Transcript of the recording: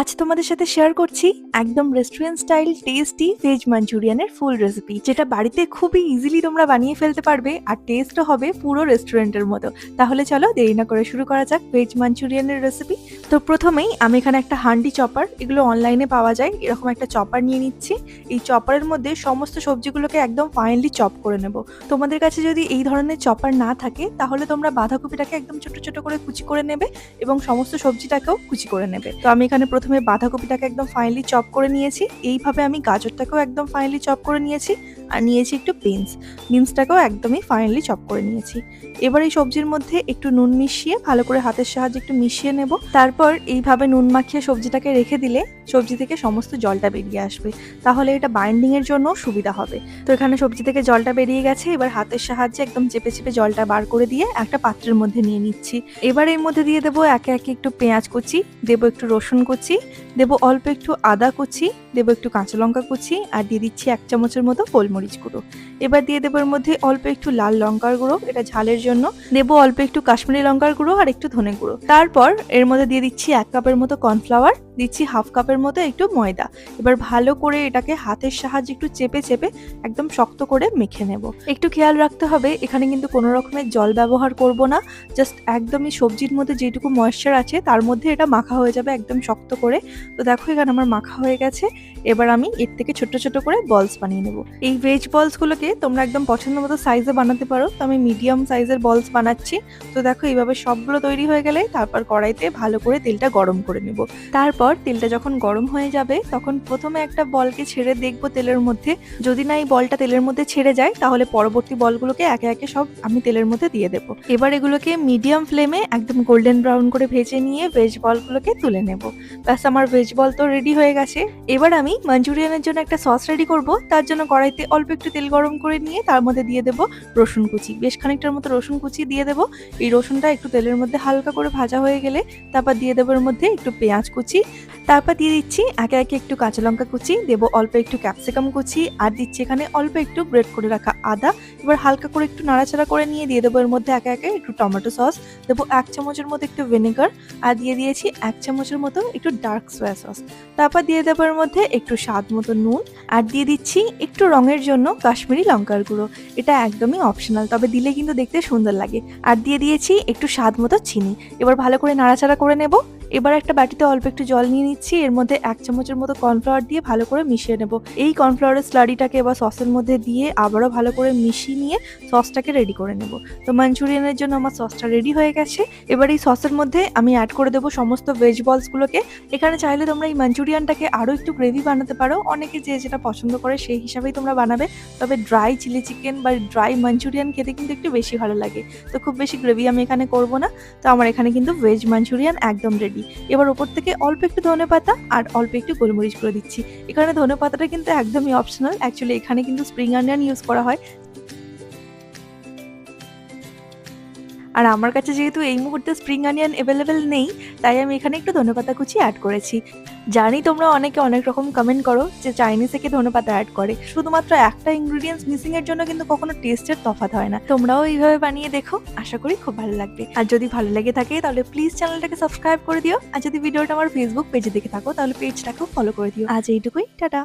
আজ তোমাদের সাথে শেয়ার করছি একদম রেস্টুরেন্ট স্টাইল টেস্টি ভেজ মাঞ্চুরিয়ানের ফুল রেসিপি যেটা বাড়িতে খুবই ইজিলি তোমরা বানিয়ে ফেলতে পারবে আর টেস্টও হবে পুরো রেস্টুরেন্টের মতো। তাহলে চলো দেরি না করে শুরু করা যাক ভেজ মাঞ্চুরিয়ানের রেসিপি তো প্রথমেই আমি এখানে একটা হান্ডি চপার, এগুলো অনলাইনে পাওয়া যায়। এরকম একটা চপার নিয়ে নিচ্ছি। এই চপারের মধ্যে সমস্ত সবজিগুলোকে একদম ফাইনলি চপ করে নেব। তোমাদের কাছে যদি এই ধরনের চপার না থাকে, তাহলে তোমরা বাঁধাকপিটাকে একদম ছোট ছোট করে কুচি করে নেবে এবং সমস্ত সবজিটাকেও কুচি করে নেবে। তো আমি এখানে প্রথমে বাঁধাকপিটাকে একদম ফাইনলি চপ করে নিয়েছি। এইভাবে আমি গাজরটাকেও একদম ফাইনলি চপ করে নিয়েছি। আর নিয়েছি একটু বিনস বিনসটাকেও একদমই ফাইনালি চপ করে নিয়েছি। এবার এই সবজির মধ্যে একটু নুন মিশিয়ে ভালো করে হাতের সাহায্যে একটু মিশিয়ে নেব। তারপর এইভাবে নুন মাখিয়ে সবজিটাকে রেখে দিলে সবজি থেকে সমস্ত জলটা বেরিয়ে আসবে। তাহলে এটা বাইন্ডিং এর জন্য সুবিধা হবে। তো এখানে সবজি থেকে জলটা বেরিয়ে গেছে। এবার হাতের সাহায্যে একদম চেপে চেপে জলটা বার করে দিয়ে একটা পাত্রের মধ্যে নিয়ে নিচ্ছি। এবার এর মধ্যে দিয়ে দেবো একে একে একটু পেঁয়াজ কুচি, দেবো একটু রসুন কুচি, দেবো অল্প একটু আদা কুচি, দেবো একটু কাঁচা লঙ্কা কুচি, আর দিয়ে দিচ্ছি এক চামচের মতো গোলমরিচ গুঁড়ো। এবার দিয়ে দেবো এর মধ্যে অল্প একটু লাল লঙ্কার গুঁড়ো, এটা ঝালের জন্য। দেবো অল্প একটু কাশ্মীরি লঙ্কার গুঁড়ো আর একটু ধনে গুঁড়ো। তারপর এর মধ্যে দিয়ে দিচ্ছি এক কাপের মতো কর্নফ্লাওয়ার দিচ্ছি হাফ কাপের মতো একটু ময়দা। এবার ভালো করে এটাকে হাতের সাহায্যে একটু চেপে চেপে একদম শক্ত করে মেখে নেব। একটু খেয়াল রাখতে হবে, এখানে কিন্তু কোনো রকমের জল ব্যবহার করব না। জাস্ট একদমই সবজির মধ্যে যেটুকু ময়েশ্চার আছে, তার মধ্যে এটা মাখা হয়ে যাবে একদম শক্ত করে। তো দেখো এখানে আমার মাখা হয়ে গেছে। এবার আমি এর থেকে ছোট ছোট করে বলস বানিয়ে নেব। এই ভেজ বলসগুলোকে তোমরা একদম পছন্দ মতো সাইজে বানাতে পারো। তো আমি মিডিয়াম সাইজের বলস বানাচ্ছি। তো দেখো এইভাবে সবগুলো তৈরি হয়ে গেলে তারপর কড়াইতে ভালো করে তেলটা গরম করে নেব। তারপর তেলটা যখন গরম হয়ে যাবে, তখন প্রথমে একটা বলকে ছেড়ে দেখব তেলের মধ্যে। যদি না এই বলটা তেলের মধ্যে ছেড়ে যায়, তাহলে পরবর্তী বলগুলোকে একে একে সব আমি তেলের মধ্যে দিয়ে দেবো। এবার এগুলোকে মিডিয়াম ফ্লেমে একদম গোল্ডেন ব্রাউন করে ভেজে নিয়ে ভেজ বলগুলোকে তুলে নেব। ব্যাস, আমার ভেজ বল তো রেডি হয়ে গেছে। এবার আমি মাঞ্চুরিয়ানের জন্য একটা সস রেডি করব। তার জন্য কড়াইতে অল্প একটু তেল গরম করে নিয়ে তার মধ্যে দিয়ে দেবো রসুন কুচি। বেশ খানিকটার মতো রসুন কুচি দিয়ে দেবো। এই রসুনটা একটু তেলের মধ্যে হালকা করে ভাজা হয়ে গেলে, তারপর দিয়ে দেবো এর মধ্যে একটু পেঁয়াজ কুচি। তারপর দিয়ে দিচ্ছি একে একে একটু কাঁচা লঙ্কা কুচি, দেবো অল্প একটু ক্যাপসিকাম কুচি, আর দিচ্ছি এখানে অল্প একটু গ্রেট করে রাখা আদা। এবার হালকা করে একটু নাড়াচাড়া করে নিয়ে দিয়ে দেবো এর মধ্যে একে একে একটু টমেটো সস দেবো এক চামচের মতো একটু ভিনেগার আর দিয়ে দিয়েছি এক চামচের মতো একটু ডার্ক সোয়া সস তারপর দিয়ে দেবো এর মধ্যে একটু স্বাদ মতো নুন, আর দিয়ে দিচ্ছি একটু রঙের জন্য কাশ্মীরি লঙ্কার গুঁড়ো। এটা একদমই অপশনাল তবে দিলে কিন্তু দেখতে সুন্দর লাগে। আর দিয়ে দিয়েছি একটু স্বাদ মতো চিনি। এবার ভালো করে নাড়াচাড়া করে নেব। এবার একটা বাটিতে অল্প একটু জল নিয়ে নিচ্ছি। এর মধ্যে এক চামচের মতো কর্নফ্লাওয়ার দিয়ে ভালো করে মিশিয়ে নেব। এই কর্নফ্লাওয়ারের স্লারিটাকে এবার সসের মধ্যে দিয়ে আবারও ভালো করে মিশিয়ে নিয়ে সসটাকে রেডি করে নেব। তো মাঞ্চুরিয়ানের জন্য আমার সসটা রেডি হয়ে গেছে। এবার এই সসের মধ্যে আমি অ্যাড করে দেবো সমস্ত ভেজ বলসগুলোকে এখানে চাইলে তোমরা এই মাঞ্চুরিয়ানটাকে আরও একটু গ্রেভি বানাতে পারো। অনেকে যে যেটা পছন্দ করে সেই হিসাবেই তোমরা বানাবে। তবে ড্রাই চিলি চিকেন বা ড্রাই মাঞ্চুরিয়ান খেতে কিন্তু একটু বেশি ভালো লাগে। তো খুব বেশি গ্রেভি আমি এখানে করব না। তো আমার এখানে কিন্তু ভেজ মাঞ্চুরিয়ান একদম রেডি এবার ওপর থেকে অল্প একটু ধনে পাতা আর অল্প একটু গোলমরিচ করে দিচ্ছি। এখানে ধনে পাতাটা কিন্তু একদমই অপশনাল অ্যাকচুয়ালি এখানে কিন্তু স্প্রিং আনিয়ান ইউজ করা হয়। আর আমার কাছে যেহেতু এই মুহূর্তে স্প্রিং অনিয়ন অ্যাভেলেবেল নেই, তাই আমি এখানে একটু ধনেপাতা কুচি অ্যাড করেছি। জানি তোমরা অনেকে অনেক রকম কমেন্ট করো যে চাইনিজ থেকে ধনেপাতা অ্যাড করে। শুধুমাত্র একটা ইনগ্রিডিয়েন্টস মিসিং এর জন্য কিন্তু কখনো টেস্টের তফাৎ হয় না। তোমরাও এইভাবে বানিয়ে দেখো, আশা করি খুব ভালো লাগবে। আর যদি ভালো লেগে থাকে তাহলে প্লিজ চ্যানেলটাকে সাবস্ক্রাইব করে দিও। আর যদি ভিডিওটা আমার ফেসবুক পেজে দেখে থাকো তাহলে পেজটাকেও ফলো করে দিও। আজ এইটুকুই, টাটা!